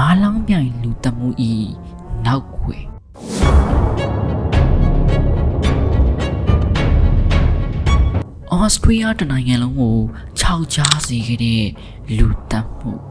ငါးလောင်းပြိုင်လူတမှုဤနောက်ွယ်ဩစတြေးလျတနိုင်ငံလုံးကိုခြောက်ချားစေခဲ့တဲ့လူတမှု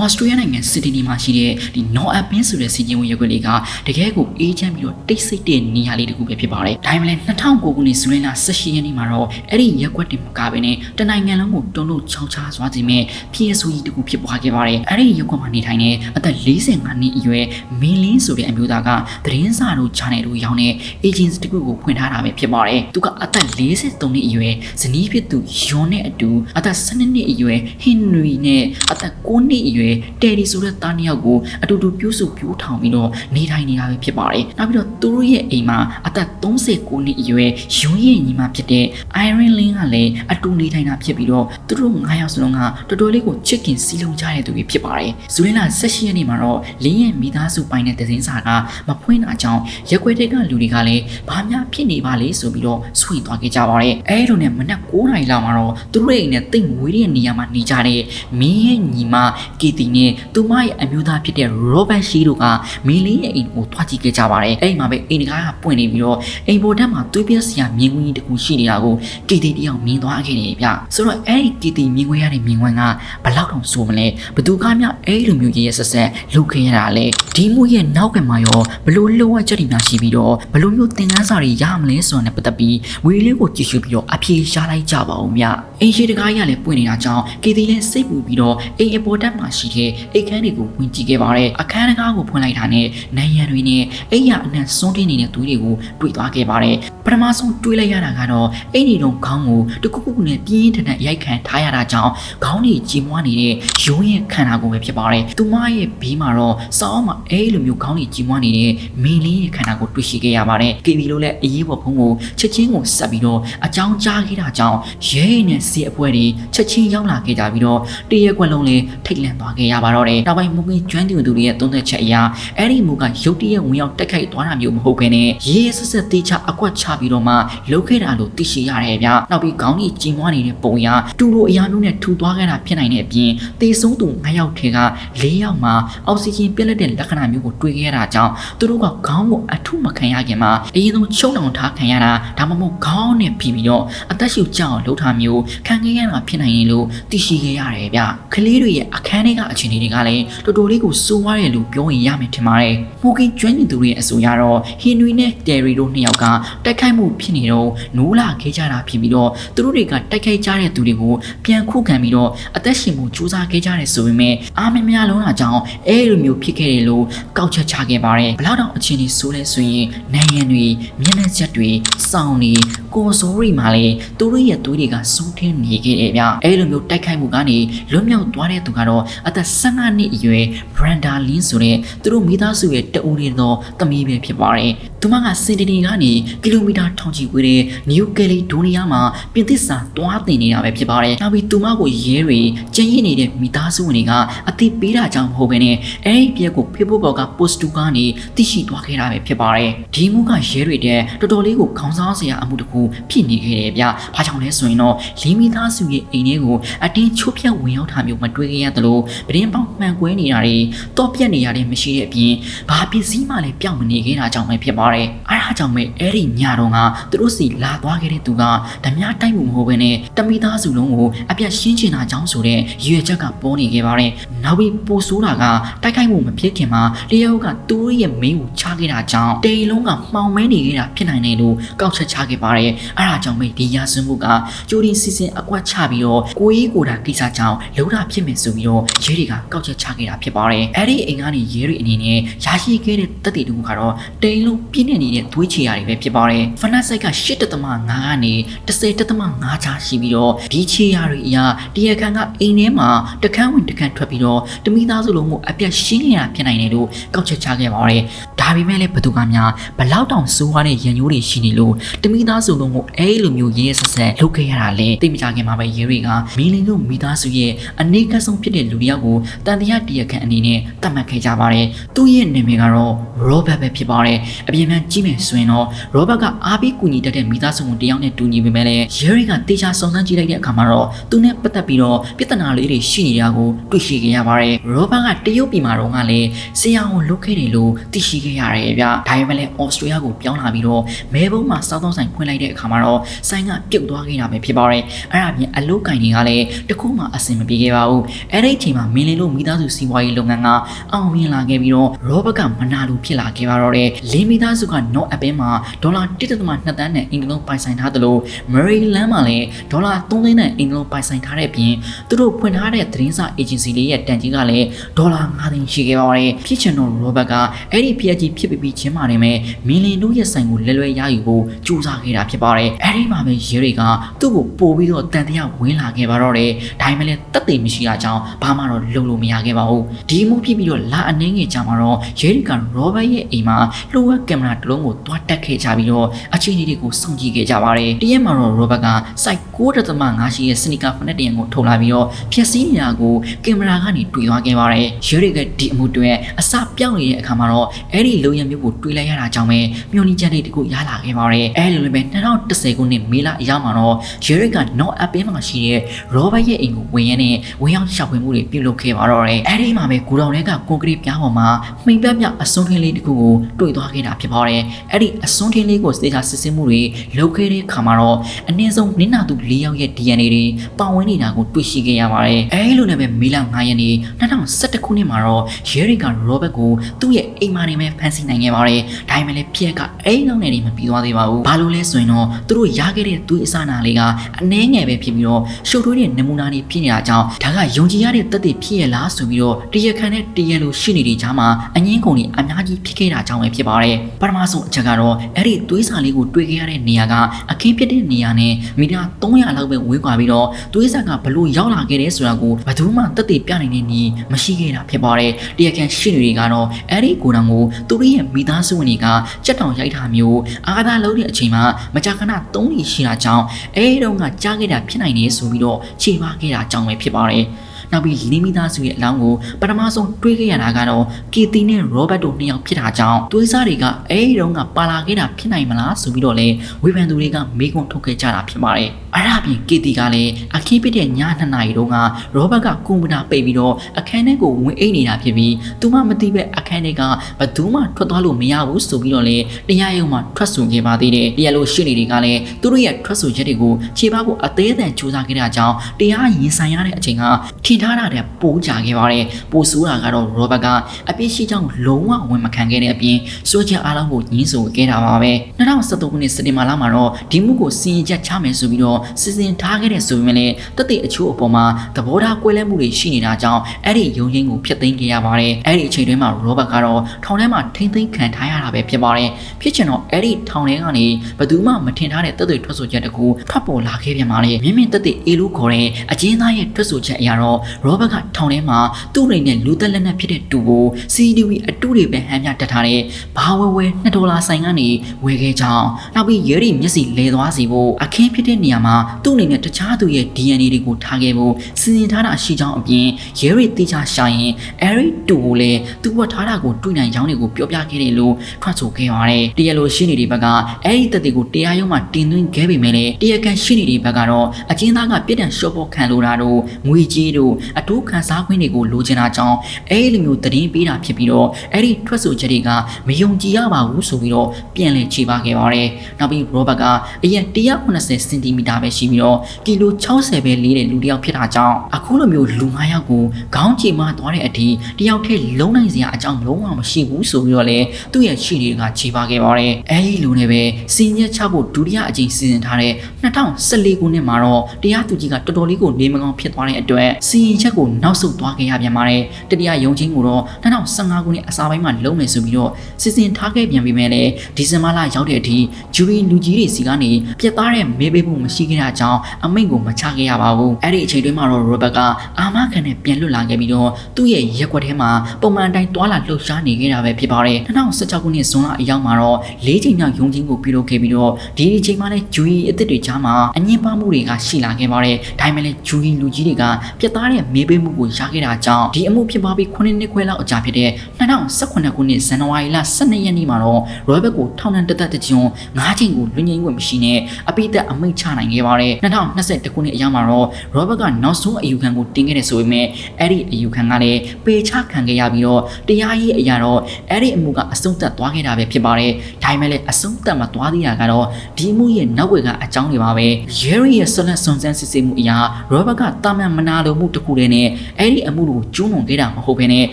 ဩစတြေးလျနိုင်ငံစစ်ဒနီမှာရှိတဲ့ဒီ North Up Pin ဆိုတဲ့စီကျင်းဝင်ရပ်ကွက်လေးကတကယ်ကိုအေးချမ်းပြီးတော့တိတ်ဆိတ်တဲ့နေရာလေးတစ်ခုပဲဖြစ်ပါတယ်။ဒါမှမဟုတ်2009ခုနှစ်ဇူလိုင်လ18ရက်နေ့မှာတော့အဲ့ဒီရပ်ကွက်တင်မကဘဲနဲ့တနိုင်ငံလုံးကိုတုံ့လို့ချောင်းချစွာခြင်းမဲ့ PSO ကြီးတစ်ခုဖြစ်ပွားခဲ့ပါတယ်။အဲ့ဒီရပ်ကွက်မှာနေထိုင်တဲ့အသက်45နှစ်အရွယ်မင်းလင်းဆိုတဲ့အမျိုးသားကသတင်းစာတို့ channel တို့ရောင်းတဲ့ agency တစ်ခုကိုဖွင့်ထားတာပဲဖြစ်ပါတယ်။သူကအသက်43နှစ်အရွယ်ဇနီးဖြစ်သူယွန်နဲ့အတူအသက်12နှစ်အရွယ်ဟင်နရီနဲ့အသက်9နှစ်အရွယ်တယ်ရီဆိုတဲ့သားနှစ်ယောက်ကိုအတူတူပြုစုပြိုးထောင်ပြီးတော့နေထိုင်နေတာပဲဖြစ်ပါတယ်။နောက်ပြီးတော့သူတို့ရဲ့အိမ်မှာအသက်39နှစ်အရွယ်ယွန်ရဲ့ညီမဖြစ်တဲ့ Iron Lin ကလည်းအတူနေထိုင်တာဖြစ်ပြီးတော့သူတို့9ယောက်စလုံးကတော်တော်လေးကိုချစ်ခင်စီးလုံးကြတဲ့သူတွေဖြစ်ပါတယ်။ဇူလိုင်လ18ရက်နေ့မှာတော့လင်းရဲ့မိသားစုပိုင်တဲ့သတင်းစာကမဖွင့်တာကြောင့်ရက်ွက်တဲ့ကလူတွေကလည်းဘာများဖြစ်နေပါလဲဆိုပြီးတော့ဆွေသွားခဲ့ကြပါတယ်။အဲလိုနဲ့မနက်9နာရီလောက်မှာတော့သူတို့ရဲ့အိမ်နဲ့တိတ်မွေးတဲ့နေရာမှာနေကြတဲ့မင်းရဲ့ညီမကီတီနဲ့သူမရဲ့အမျိုးသားဖြစ်တဲ့ Robert Shee တို့ကမင်းလေးရဲ့အိမ်ကိုတွားကြည့်ခဲ့ကြပါတယ်။အဲ့ဒီမှာပဲအိမ်တကားကပွင့်နေပြီးတော့အိမ်ပေါ်ထက်မှာသွေးပြက်စရာမြင်ကွင်းကြီးတစ်ခုရှိနေတာကိုကီတီတယောက်မြင်သွားခဲ့တယ်ဗျ။ဆိုတော့အဲ့ဒီကီတီမြင်ခွင့်ရတဲ့မြင်ကွင်းကဘလောက်တောင်ဆိုမလဲဘသူကမှအဲ့လိုမျိုးရေးရဆက်ဆက်လုပ်ခဲ့ရတာလေဒီမှုရဲ့နောက်ကမှာရောဘလို့လှုပ်ဝက်ချက်တွေများရှိပြီးတော့ဘလို့မျိုးသင်ခန်းစာတွေရမလဲဆိုတာနဲ့ပတ်သက်ပြီးဝေလေးကိုကြည့်ရှုပြီးတော့အပြေရှားလိုက်ကြပါဦးဗျ။အိမ်ရှိတကားကြီးကလည်းပွင့်နေတာကြောင့်ကီတီလည်းစိတ်ပူပြီးတော့အိမ်အပေါ်တက်မှာရှိတဲ့အိတ်ခမ်းတွေကိုဝင်ကြည့်ခဲ့ပါတယ်။အခန်းတကားကိုဖွင့်လိုက်တာနဲ့နိုင်ရန်တွေနဲ့အိမ်ရအနှံ့စွန်းတင်းနေတဲ့သူတွေကိုတွေ့သွားခဲ့ပါတယ်။ပထမဆုံးတွေ့လိုက်ရတာကတော့အိမ်နေတုံခေါင်းကိုတခုခုနဲ့ပြင်းထန်ထန်ရိုက်ခံထားရတာကြောင့်ခေါင်းတွေကြီးမွားနေတဲ့ရုံးရဲ့ခန္ဓာကိုယ်ပဲဖြစ်ပါတယ်။သူမရဲ့ဘေးမှာတော့စောင်းမှာအဲလိုမျိုးခေါင်းတွေကြီးမွားနေတဲ့မင်းလေးရဲ့ခန္ဓာကိုတွေ့ရှိခဲ့ရပါတယ်။ KB လို့လည်းအရေးပေါ်ဖုန်းကိုချက်ချင်းကိုဆက်ပြီးတော့အကြောင်းကြားခဲ့တာကြောင့်ရဲနဲ့စီအပွဲတွေချက်ချင်းရောက်လာခဲ့ကြပြီးတော့တရက်ကွက်လုံးလေးထိတ်လန့်သွားခဲ့ရပါတော့တယ်။နောက်ပိုင်းမူကင်းကျွမ်းသူသူတွေရဲ့သုံးသက်ချက်အရအဲ့ဒီမူကရုတ်တရက်ဝင်ရောက်တက်ခိုက်သွားတာမျိုးမဟုတ်ဘဲနဲ့ရေးဆက်ဆက်တေးချအကွက်ချပြီးတော့မှလုတ်ခဲ့တာလို့သိရှိရတယ်ဗျ။နောက်ပြီးခေါင်းကြီးကြီးမွားနေတဲ့ပုံရတူလိုအရာမျိုးနဲ့ထူသွားခဲ့တာဖြစ်နိုင်တဲ့အပြင်တေဆုံးသူ9ယောက်ထဲက4ယောက်မှာအောက်ဆီဂျင်ပြက်လက်တဲ့လက္ခဏာမျိုးကိုတွေ့ခဲ့ရတာကြောင့်သူတို့ကခေါင်းကိုအထုမခံရခင်မှာအရင်ဆုံးချုံတောင်ထားခံရတာဒါမှမဟုတ်ခေါင်းနဲ့ပြီးပြီးတော့အသက်ရှူကြောက်လှုပ်ထားမျိုးခံခဲ့ရတာဖြစ်နိုင်တယ်လို့သိရှိခဲ့ရတယ်ဗျ။ကလေးတွေရဲ့အခန်းထဲကအခြေအနေတွေကလည်းတော်တော်လေးကိုစိုးဝါးတယ်လို့ပြောရင်ရမယ်ထင်ပါတယ်။မိုကင်ကျွမ်းကျင်သူတွေရဲ့အဆိုအရတော့ဟင်နရီနဲ့တယ်ရီတို့နှစ်ယောက်ကတိုက်ခိုက်မှုဖြစ်နေတော့နိုးလာခဲ့ကြတာဖြစ်ပြီးတော့သူတို့တွေကတိုက်ခိုက်ကြတဲ့သူတွေကိုပြန်ခုခံပြီးတော့အသက်ရှင်မှုစူးစမ်းခဲ့ကြတယ်ဆိုပေမဲ့အားမများလုံးတာကြောင့်အဲလိုမျိုးဖြစ်ခဲ့တယ်လို့ကောက်ချက်ချခဲ့ပါတယ်။ဘလောက်တောင်အခြေအနေဆိုးလဲဆိုရင်နိုင်ငံတွေမျက်နှာချက်တွေစောင်းတွေကိုစိုးရီမှာလေသူတို့ရဲ့သွေးတွေကစူးထင်းနေခဲ့တယ်ဗျ။အဲလိုမျိုးတိုက်ခိုက်မှုကနေလွတ်မြောက်သွားတဲ့သူကတော့အသက်15နှစ်အရွယ် Brenda Lin ဆိုတဲ့သူတို့မိသားစုရဲ့တအူးရသောသမီးပဲဖြစ်ပါတယ်။သူမကစင်တီနီကနေကီလိုမီတာထောင်ချီဝေးတဲ့ New Caledonia မှာပြင်သစ်စာတွားတင်နေတာပဲဖြစ်ပါတယ်။နောက်ပြီးသူမကိုရဲတွေကျင်းရစ်နေတဲ့မိသားစုဝင်တွေကအသိပေးတာကြောင့်မဟုတ်ဘဲနဲ့အဲဒီပြက်ကို Facebook ပေါ်က post တူကနေသိရှိသွားခဲ့တာပဲဖြစ်ပါတယ်။ဒီမှုကရဲတွေတဲ့တော်တော်လေးကိုခေါင်းစားစရာအမှုတစ်ခုဖြစ်နေခဲ့တယ်ဗျ။ဘာကြောင့်လဲဆိုရင်တော့လီမိသားစုရဲ့အိမ်ထဲကိုအတင်းချိုးဖြတ်ဝင်ရောက်တာမျိုးမတွေ့ခဲ့ရသလိုပရင်ပေါင်းမှန်ကွဲနေတာတွေတော့ပြက်နေရတဲ့မရှိတဲ့အပြင်ဘာပစ္စည်းမှလည်းပြောင်းမနေခဲ့တာကြောင့်ပဲဖြစ်ပါတယ်။အဲ ဒါကြောင့်ပဲအဲ့ဒီညတော့ကသူတို့စီလာသွားခဲ့တဲ့သူကဓမြတိုက်မှုမဟုတ်ဘဲနဲ့တမိသားစုလုံးကိုအပြတ်ရှင်းချင်တာကြောင့်ဆိုတဲ့ရည်ရွယ်ချက်ကပေါ်နေခဲ့ပါတယ်။နောက်ပြီးပိုဆိုးတာကတိုက်ခိုက်မှုမဖြစ်ခင်မှာတယောက်ကသူတို့ရဲ့မင်းကိုချခဲ့တာကြောင့်တေလုံးကမှောင်မဲနေခဲ့တာဖြစ်နိုင်တယ်လို့ကောက်ချက်ချခဲ့ပါတယ်။အဲဒါကြောင့်ပဲဒီရာဇဝမှုကကြိုဒီစီစဉ်အကွက်ချပြီးတော့ကိုကြီးကိုတာကိစ္စကြောင့်လုံတာဖြစ်မယ်ဆိုပြီးတော့ရဲတွေကကောက်ချက်ချခဲ့တာဖြစ်ပါတယ်။အဲ့ဒီအိမ်ကနေရဲတွေအနေနဲ့ရရှိခဲ့တဲ့တက်တီတူကတော့တိန်လုံးပြည့်နေနေတဲ့သွေးချေရတွေပဲဖြစ်ပါတယ်။ဖနက်ဆိုင်က8.5ကနေ10.5ချာရှိပြီးတော့ဒီချေရတွေအရာတရားခံကအိမ်ထဲမှာတခန်းဝင်တခန်းထွက်ပြီးတော့တမိသားစုလုံးကိုအပြတ်ရှင်းနေတာဖြစ်နိုင်တယ်လို့ကောက်ချက်ချခဲ့ပါတယ်။ဒါပေမဲ့လည်းဘသူကများဘလောက်တောင်ဆိုးရတဲ့ရန်ရိုးတွေရှိနေလို့တမိသားစုလုံးကိုအဲလိုမျိုးရေးရဆက်ဆက်လုပ်ခဲ့ရတာလေတိတ်မကြခင်မှာပဲရဲတွေကမီလင်းတို့မိသားစုရဲ့အနေကဆုံးဖြစ်တဲ့လူတစ်ယောက်ကိုတန်တရားတရားခံအနေနဲ့တတ်မှတ်ခဲ့ကြပါတယ်။သူ့ရဲ့နာမည်ကတော့ Robert ပဲဖြစ်ပါတယ်။အပြင်ပြန်ကြည့်မယ်ဆိုရင်တော့ရောဘတ်ကအားပေးကူညီတတ်တဲ့မိသားစုဝင်တယောက်နဲ့တူညီပေမဲ့လည်းရဲရီကတေချာစုံစမ်းကြည့်လိုက်တဲ့အခါမှာတော့သူနဲ့ပတ်သက်ပြီးတော့ပြဿနာလေးတွေရှိနေတာကိုတွေ့ရှိခဲ့ရပါတယ်ရောဘတ်ကတရုတ်ပြည်မှာတော့ကလည်းဆရာဝန်လုပ်ခဲ့တယ်လို့သိရှိခဲ့ရတယ်ဗျဒါပေမဲ့လည်းဩစတြေးလျကိုပြောင်းလာပြီးတော့မဲဘုံမှာစောက်သောဆိုင်ဖွင့်လိုက်တဲ့အခါမှာတော့ဆိုင်ကပြုတ်သွားခဲ့တာပဲဖြစ်ပါတယ်အဲ့ဒါပြင်အလုပ်ကင်တွေကလည်းတခုမှအဆင်မပြေခဲ့ပါဘူးအဲ့ဒီအချိန်မှာမင်းလင်းတို့မိသားစုစီးပွားရေးလုပ်ငန်းကအောင်မြင်လာခဲ့ပြီးတော့ရောဘတ်ကမနာလိုဖြစ်လာခဲ့ပါတော့တယ်လေးမိသားစုက not app မှာဒေါ်လာ1.2တန်းနဲ့အင်္ဂလိပ်ပိုင်ဆိုင်ထားသလို Maryland မှာလည်းဒေါ်လာ3သိန်းနဲ့အင်္ဂလိပ်ပိုင်ဆိုင်ထားတဲ့အပြင်သူတို့ဖွင့်ထားတဲ့သတင်းစာ agency လေးရဲ့တန်ကြီးကလည်းဒေါ်လာ9သိန်းရှိခဲ့ပါတယ်ဖြစ်ချင်တော့ရောဘတ်ကအဲ့ဒီဖြစ်ကြီးဖြစ်ပြီးချင်းမာနေမယ်မင်းလင်းတို့ရဲ့ဆိုင်ကိုလဲလွဲရယူဖို့ကြိုးစားခဲ့တာဖြစ်ပါတယ်အဲ့ဒီမှာပဲရဲတွေကသူ့ကိုပို့ပြီးတော့တန်တရားဝင်လာခဲ့ပါတော့တယ်ဒါပေမဲ့လည်းတက်သိမရှိတာကြောင့်ဘာမှတော့လုံလို့မရခဲ့ပါဘူးဒီမှုဖြစ်ပြီးတော့လာအနေငယ်ကြမှာတော့ရဲတွေကရောဘတ်ရဲ့အိမ်မှာလှုပ်ဝက်ကင်မရာတစ်လုံးကိုတွားတက်ခဲ့ကြပြီးတော့အခြေအနေတွေကိုစောင့်ကြည့်ခဲ့ကြပါတယ်တရက်မှာတော့ရောဘတ်က site 9.5ရှိရဲ့စနီကာဖနက်တရံကိုထုတ်လာပြီးတော့ဖြည့်ဆည်းနေတာကိုကင်မရာကနေတွေ့သွားခဲ့ပါတယ်ရဲတွေကဒီအမှုတွေအစပြောင်းနေတဲ့အခါမှာတော့အဲ့ဒီလုံရမျိုးကိုတွေ့လိုက်ရတာကြောင့်ပဲမျော်လင့်ချက်တွေတခုရလာခဲ့ပါတယ်အဲ့လိုလည်းပဲ2010ခုနှစ်မေလအရောက်မှာတော့ရဲတွေက not app မှာရှိတဲ့ Robert ရဲ့အိမ်ကိုဝင်ရင်းနဲ့ဝင်ရောက်ရှောက်ဖွေမှုတွေပြုလုပ်ခဲ့ပါတော့တယ်အဲ့ဒီမှာပဲကိုတော်တွေကကွန်ကရစ်ပြားပေါ်မှာမှိန်ပြပြအစွန်းထင်းလေးတခုကိုတွေ့သွားခဲ့တာဖြစ်ပါတယ်အဲ့ဒီအစွန်းထင်းလေးကိုစတေချာစစ်ဆေးမှုတွေလုပ်ခဲ့တဲ့ခါမှာတော့အနည်းဆုံးနင်းနာသူ၄ယောက်ရဲ့ DNA တွေပါဝင်နေတာကိုတွေ့ရှိခဲ့ရပါတယ်အဲ့လိုနဲ့ပဲမေလ9ရက်နေ့2011ခုနှစ်မှာတော့ရဲရီက Robert ကိုသူ့ရဲ့အိမ်မှာနေမဲ့ဖမ်းဆီးနိုင်ခဲ့ပါတယ်ဒါပေမဲ့လည်းဖြစ်ကအဲ့လောက်နဲ့နေမပြီးသွားသေးပါဘူးဘာလို့လဲဆိုရင်တော့သူတို့ရခဲ့တဲ့သူ့အစနာလေးကအနှဲငယ်ပဲဖြစ်ပြီးတော့ရှုပ်ထွေးတဲ့နမူနာတွေဖြစ်နေတာကြောင့်ဒါကယုံကြည်ရတဲ့တက်တွေဖြစ်ရလားဆိုပြီးတော့တရခန်နဲ့တရလိုရှိနေတဲ့ကြားမှာအငင်းကုန်တွေအများကြီးဖြစ်ခဲ့တာကြောင့်ပဲဖြစ်ပါတယ်ပထမဆုံးအချက်ကတော့အဲ့ဒီသွေးစာလေးကိုတွေ့ခဲ့ရတဲ့နေရာကအခင်းဖြစ်တဲ့နေရာနဲ့မီတာ300လောက်ပဲဝေးကွာပြီးတော့သွေးစာကဘလို့ရောက်လာခဲ့တယ်ဆိုတာကိုဘယ်သူမှတက်တွေပြနိုင်နေနီးမရှိခဲ့တာဖြစ်ပါတယ်တရခန်ရှိတွေကတော့အဲ့ဒီကိုယ်တော်ကိုသူတို့ရဲ့မိသားစုဝင်တွေကကြက်တောင်ရိုက်တာမျိုးအာသာလုံးတဲ့အချိန်မှာမကြာခဏသုံးလရှိတာကြောင့်အဲဒီတော့ကကြားခဲ့တာဖြစ်နိုင်နေဆိုပြီးတော့ခြေပါခဲ့တာကြောင့်ပဲဖြစ်ပါတယ် နောက်ပြီးလင်းမိသားစုရဲ့အလောင်းကိုပထမဆုံးတွေးခဲ့ရတာကတော့ကီတီနဲ့ရောဘတ်တို့နှစ်ယောက်ဖြစ်တာကြောင့်သွေးစားတွေကအဲဒီတော့ကပါလာခဲ့တာဖြစ်နိုင်မလားဆိုပြီးတော့လေဝေဖန်သူတွေကမေးခွန်းထုတ်ခဲ့ကြတာဖြစ်ပါတယ်အဲ့ဒါပြင်ကီတီကလည်းအခင်းပစ်တဲ့ည2နာရီတုန်းကရောဘတ်ကကွန်ပျူတာပိတ်ပြီးတော့အခန်းထဲကိုဝင်အိတ်နေတာဖြစ်ပြီးသူမှမသိပဲအခန်းထဲကဘသူမှထွက်သွားလို့မရဘူးဆိုပြီးတော့လေတရားရုံးမှာထွက်ဆိုခဲ့ပါသေးတယ်တရားလို့ရှင်းနေတွေကလည်းသူတို့ရဲ့ထွက်ဆိုချက်တွေကိုခြေပဖို့အသေးအံစူးစမ်းခဲ့တာကြောင့်တရားရင်ဆိုင်ရတဲ့အချိန်ကထင်ထားတာတဲ့ပိုးကြခဲ့ပါတယ်ပိုးဆိုးတာကတော့ရောဘတ်ကအပြစ်ရှိကြောင်းလုံးဝဝန်မခံခဲ့တဲ့အပြင်စိုးချက်အားလုံးကိုညှင်းဆိုခဲ့တာပါပဲ2013ခုနှစ်စက်တင်ဘာလမှာတော့ဒီမှုကိုစီရင်ချက်ချမယ်ဆိုပြီးတော့စီစဉ်ထားခဲ့တဲ့ဆိုပေမဲ့လည်းတသက်အချို့အပေါ်မှာသဘောထားကွဲလွဲမှုတွေရှိနေတာကြောင့်အဲ့ဒီယုံရင်းကိုဖျက်သိမ်းခဲ့ရပါတယ်အဲ့ဒီအချိန်တွင်းမှာရောဘတ်ကတော့ထောင်ထဲမှာထိမ့်သိမ်းခံထားရတာပဲဖြစ်ပါတယ်ဖြစ်ချင်တော့အဲ့ဒီထောင်ထဲကနေဘယ်သူမှမထင်ထားတဲ့တက်တွေထွက်ဆိုချက်တကူထွက်ပေါ်လာခဲ့ပြန်ပါလေမြင့်မြင့်တက်တဲ့အေလို့ခေါ်တဲ့အကျဉ်းသားရဲ့ထွက်ဆိုချက်အရာတော့ရောဘတ်ကထောင်ထဲမှာသူ့ရိနဲ့လူသက်လက်နက်ဖြစ်တဲ့တူကို CDV အတူတွေပဲဟမ်းမြတက်ထားတဲ့ဘာဝဲဝဲ2ဒေါ်လာဆိုင်ကနေဝယ်ခဲ့ကြောင်းနောက်ပြီးရဲရီမျက်စိလဲသွားစီဖို့အခင်းဖြစ်တဲ့နေရာမှာသူ့အနေနဲ့တခြားသူရဲ့ DNA တွေကိုထားခဲ့ဖို့စီစဉ်ထားတာရှိကြောင်းအပြင်ရဲရီတေချာရှာရင်အဲဒီတူကိုလည်းသူ့ဝတ်ထားတာကိုတွေ့နိုင်ကြောင်းတွေကိုပြောပြခဲ့တယ်လို့ထွက်ဆိုခဲ့ပါတယ်တရားလိုရှင်းနေတဲ့ဘက်ကအဲဒီတက်တွေကိုတရားရုံးမှာတင်သွင်းခဲ့ပေမဲ့လည်းတရားခံရှင်းနေတဲ့ဘက်ကတော့အကျဉ်းသားကပြစ်ဒဏ်လျှော့ဖို့ခံလိုတာတို့ငွေကြေးတို့အထူးခံစားခွင့်တွေကိုလိုချင်တာကြောင့်အဲဒီလိုမျိုးတည်င်းပေးတာဖြစ်ပြီးတော့အဲဒီထွက်ဆိုချက်တွေကမယုံကြည်ရပါဘူးဆိုပြီးတော့ပြန်လည်ခြေပါခဲ့ပါတယ်နောက်ပြီးရောဘတ်ကအရင်180စင်တီမီတာပဲရှိပြီးတော့ကီလို60ပဲလေးတဲ့လူတစ်ယောက်ဖြစ်တာကြောင့်အခုလိုမျိုးလူ9ယောက်ကိုခေါင်းချိန်မှသွားတဲ့အထိတယောက်တည်းလုံးနိုင်စရာအကြောင်းလုံးဝမရှိဘူးဆိုပြီးတော့လေသူ့ရဲ့ရှီတွေကခြေပါခဲ့ပါတယ်အဲဒီလိုနဲ့ပဲစီညက်ချဖို့ဒုတိယအကြိမ်စီစဉ်ထားတဲ့2014ခုနှစ်မှာတော့တရားသူကြီးကတော်တော်လေးကိုနေမကောင်းဖြစ်သွားတဲ့အတွက်စီရင်ချက်ကိုနောက်ဆုတ်သွားခဲ့ရပြန်ပါတယ်တတိယရုံချင်းကိုတော့2015ခုနှစ်အစပိုင်းမှာလုံးမယ်ဆိုပြီးတော့စီစဉ်ထားခဲ့ပြန်ပြီးမဲ့လေဒီဇင်ဘာလရောက်တဲ့အထိဂျူရီလူကြီးတွေစီကနေပြတ်သားတဲ့မေးပေးမှုမရှိခဲ့တာကြောင့်အမိန့်ကိုမချခဲ့ရပါဘူးအဲ့ဒီအချိန်တွင်းမှာတော့ရိုဘတ်ကအာမခံနဲ့ပြန်လွတ်လာခဲ့ပြီးတော့သူ့ရဲ့ရက်ွက်ထဲမှာပုံမှန်တိုင်းတွာလာလှုပ်ရှားနေခဲ့တာပဲဖြစ်ပါတယ်2016ခုနှစ်ဇွန်လအရောက်မှာတော့၄ချိန်မြောက်ရုံချင်းကိုပြုလုပ်ခဲ့ပြီးတော့ဒီအချိန်မှာလည်းဂျူရီအစ်စ်တွေကြားမှာအငင်းပါမှုတွေကရှိလာခဲ့ပါတယ်ဒါပေမဲ့လည်းဂျူရီလူကြီးတွေကပြတ်သားတဲ့တဲ့မေးပေးမှုကိုရခဲ့တာကြောင့်ဒီအမှုဖြစ်ပွားပြီး9နှစ်ခွဲလောက်အကြာဖြစ်တဲ့2018ခုနှစ်ဇန်နဝါရီလ12ရက်နေ့မှာတော့ရောဘတ်ကိုထောင်ဒဏ်တစ်သက်တစ်ကြွန်း9ချိန်ကိုလွန်ငင်းခွင့်မရှိနဲ့အပိသက်အမိန့်ချနိုင်ခဲ့ပါတယ်2021ခုနှစ်အရောက်မှာတော့ရောဘတ်ကနောက်ဆုံးအယူခံကိုတင်ခဲ့တယ်ဆိုပေမဲ့အဲ့ဒီအယူခံကလည်းပေချခံခဲ့ရပြီးတော့တရားရေးအရာတော့အဲ့ဒီအမှုကအဆုံးသတ်သွားခဲ့တာပဲဖြစ်ပါတယ်ဒါပေမဲ့လည်းအဆုံးသတ်မသွားသေးတာကတော့ဒီအမှုရဲ့နောက်ွယ်ကအကြောင်းတွေပါပဲရဲရီရဲ့ဆက်လက်စုံစမ်းစစ်ဆေးမှုအရာရောဘတ်ကတာမန်မနာလိုမှုတစ်ခုတည်းနဲ့အဲ့ဒီအမှုကိုကျူးလွန်ခဲ့တာမဟုတ်ဘဲနဲ့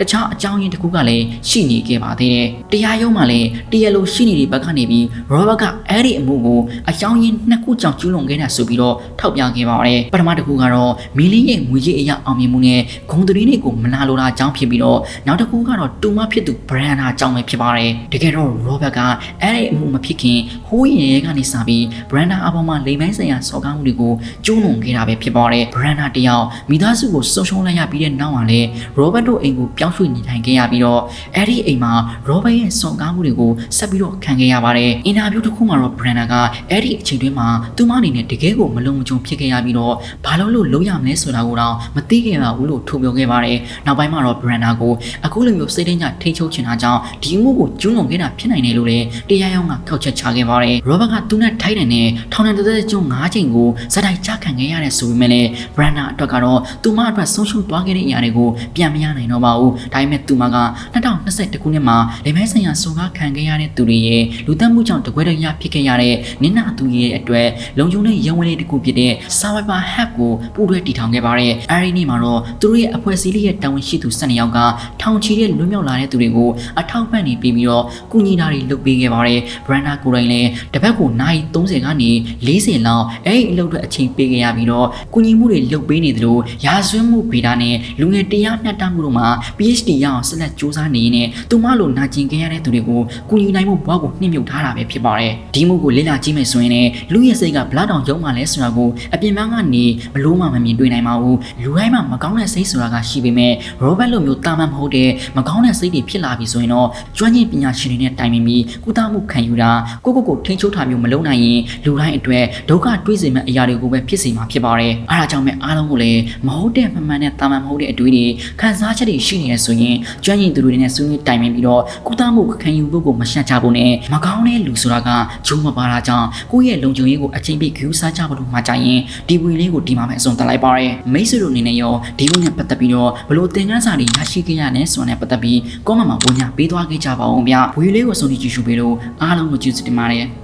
တခြားအကြောင်းရင်းတစ်ခုကလည်းရှိနေခဲ့ပါသေးတယ်တရားရုံးမှာလည်းတရားလိုရှိနေတဲ့ဘက်ကနေပြီးရောဘတ်ကအဲ့ဒီအမှုကိုအကြောင်းရင်းနှစ်ခုကြောင့်ကျူးလွန်ခဲ့တာဆိုပြီးတော့ထောက်ပြခဲ့ပါတယ်ပထမတစ်ခုကတော့မီလီရဲ့ငွေကြေးအရာအောင်မြင်မှုနဲ့ဂုံသတင်းတွေကိုမနာလိုတာအကြောင်းဖြစ်ပြီးတော့နောက်တစ်ခုကတော့တူမဖြစ်သူဘရန်နာအကြောင်းပဲဖြစ်ပါတယ်တကယ်တော့ရောဘတ်ကအဲ့ဒီအမှုမဖြစ်ခင်ဟိုးရင်ရဲကနေစပြီးဘရန်နာအပေါ်မှာလိမ်မိုင်းဆိုင်ရာစော်ကားမှုတွေကိုကျူးလွန်ခဲ့တာပဲဖြစ်ပါတယ်ဘရန်နာတယောက်မိသားစုကိုဆုံးရှုံးလိုက်ရပြီးတဲ့နောက်မှာလည်းရောဘတ်တို့အိမ်ကိုပြောင်းရွှေ့နေထိုင်ခဲ့ရပြီးတော့အဲ့ဒီအိမ်မှာရောဘတ်ရဲ့စော်ကားမှုတွေကိုဆက်ပြီးတော့ခံခဲ့ရပါတယ်အင်တာဗျူးတစ်ခုမှာတော့ဘရန်နာကအဲ့ဒီအချိန်တွင်းမှာသူမအနေနဲ့တကယ်ကိုမလုံမခြုံဖြစ်ခဲ့ရပြီးတော့ဘာလို့လို့လုံးရမလဲဆိုတာကိုတော့မသိခဲ့ပါဘူးလို့ထုတ်ပြောခဲ့ပါတယ်နောက်ပိုင်းမှာတော့ဘရန်နာကိုအခုလိုမျိုးစိတ်တိုင်းကြထိချုပ်ချင်တာကြောင့်ဒီမှုကိုကျူးလွန်ခဲ့တာဖြစ်နိုင်တယ်လို့လည်းတရားရုံးကကောက်ချက်ချခဲ့ပါတယ်ရောဘတ်ကသူနဲ့ထိုက်တယ်နဲ့ထောင်နဲ့တသက်ကျုံ၅ချိန်ကိုဇက်တိုက်ချခံခဲ့ရတဲ့ဆိုပေမဲ့လည်းဘရန်နာအတွက်ကတော့သူမအတွက်ဆုံးရှုံးသွားခဲ့တဲ့အရာတွေကိုပြန်မရနိုင်တော့ပါဘူးဒါပေမဲ့သူမက2021ခုနှစ်မှာလိမ္မဲဆိုင်ရာစုံကားခံခဲ့ရတဲ့သူတွေရဲ့လူသတ်မှုကြောင့်တကွဲတရဖြစ်ခဲ့ရတဲ့နင်းနာသူရဲ့အတွက်လုံခြုံတဲ့ရုံးဝဲလေးတစ်ခုဖြစ်တဲ့ Survivor Hack ကိုပူးတွဲတည်ထောင်ခဲ့ပါတယ်အဲဒီနေ့မှာတော့သူတို့ရဲ့အဖွဲ့အစည်းလေးရဲ့တာဝန်ရှိသူ12ယောက်ကထောင်ချီတဲ့လွတ်မြောက်လာတဲ့သူတွေကိုအထောက်ပံ့နေပြီးပြီးတော့ကုညီတာတွေလုပ်ပေးခဲ့ပါတယ်ဘရန်နာကိုယ်တိုင်လည်းတစ်ပတ်ကိုနိုင်30ကနေ40လောက်အဲ့ဒီအလုပ်အတွက်အချိန်ပေးခဲ့ရပြီးတော့ကုညီမှုတွေလုပ်ပေးနေသလိုရာဇဝတ်မှုဗီဒါနဲ့လူငယ်တရားမျှတမှုတို့မှာ PhD ရအောင်ဆက်လက်စူးစမ်းနေနေသူမလိုနာကျင်ခဲ့ရတဲ့သူတွေကိုကုညီနိုင်မှုဘဝကိုနှိမ့်မြုပ်ထားတာပဲဖြစ်ပါတယ်ဒီမှုကိုလေ့လာကြည့်မယ်ဆိုရင်လည်းလူရဲ့စိတ်ကဘလောက်တောင်ရုံမှလဲဆိုတာကိုအပြင်ပန်းကနေဘလို့မှမမြင်တွေ့နိုင်ပါဘူးလူတိုင်းမှာမကောင်းတဲ့စိတ်ဆိုတာကရှိပေမဲ့ရောဘတ်လိုမျိုးတာမန်မဟုတ်တဲ့မကောင်းတဲ့စိတ်တွေဖြစ်လာပြီဆိုရင်တော့ကျွမ်းကျင်ပညာရှင်တွေနဲ့တိုင်ပင်ပြီးကုသမှုခံယူတာကိုကိုကိုထိန်းချုပ်တာမျိုးမလုပ်နိုင်ရင်လူတိုင်းအတွက်ဒုက္ခတွေးစေမဲ့အရာတွေကိုပဲဖြစ်စေမှာဖြစ်ပါတယ်အဲဒါကြောင့်ပဲအားလုံးကိုလည်းမဟုတ်တဲ့မမှန်တဲ့တာမန်မဟုတ်တဲ့အတွေ့တွေခံစားချက်တွေရှိနေရဆိုရင်ကျွမ်းကျင်သူတွေနဲ့ဆွေးနွေးတိုင်ပင်ပြီးတော့ကုသမှုခံယူဖို့ကိုမရှက်ကြဘူးနဲ့မကောင်းတဲ့လူဆိုတာကဂျုံမပါတာကြောင့်ကိုယ့်ရဲ့လုံခြုံရေးကိုအချိန်ပြည့်ဂရုစိုက်ကြဖို့လို့မှကြရင်ဒီဝီလေးကိုဒီမှာပဲအဆုံးသတ်လိုက်ပါရယ်မိတ်ဆွေတို့အနေနဲ့ရောဒီဝီနဲ့ပတ်သက်ပြီးတော့ဘလို့သင်ခန်းစာတွေရရှိခဲ့ရတဲ့ဆိုတဲ့ပတ်သက်ပြီးကောမမှာဝင်ညာပေးသွားခဲ့ကြပါဦးဗျဝီလေးကိုဆုံးဖြတ်ကြည့်ရှုပေးလို့အားလုံးကိုကျေးဇူးတင်ပါတယ်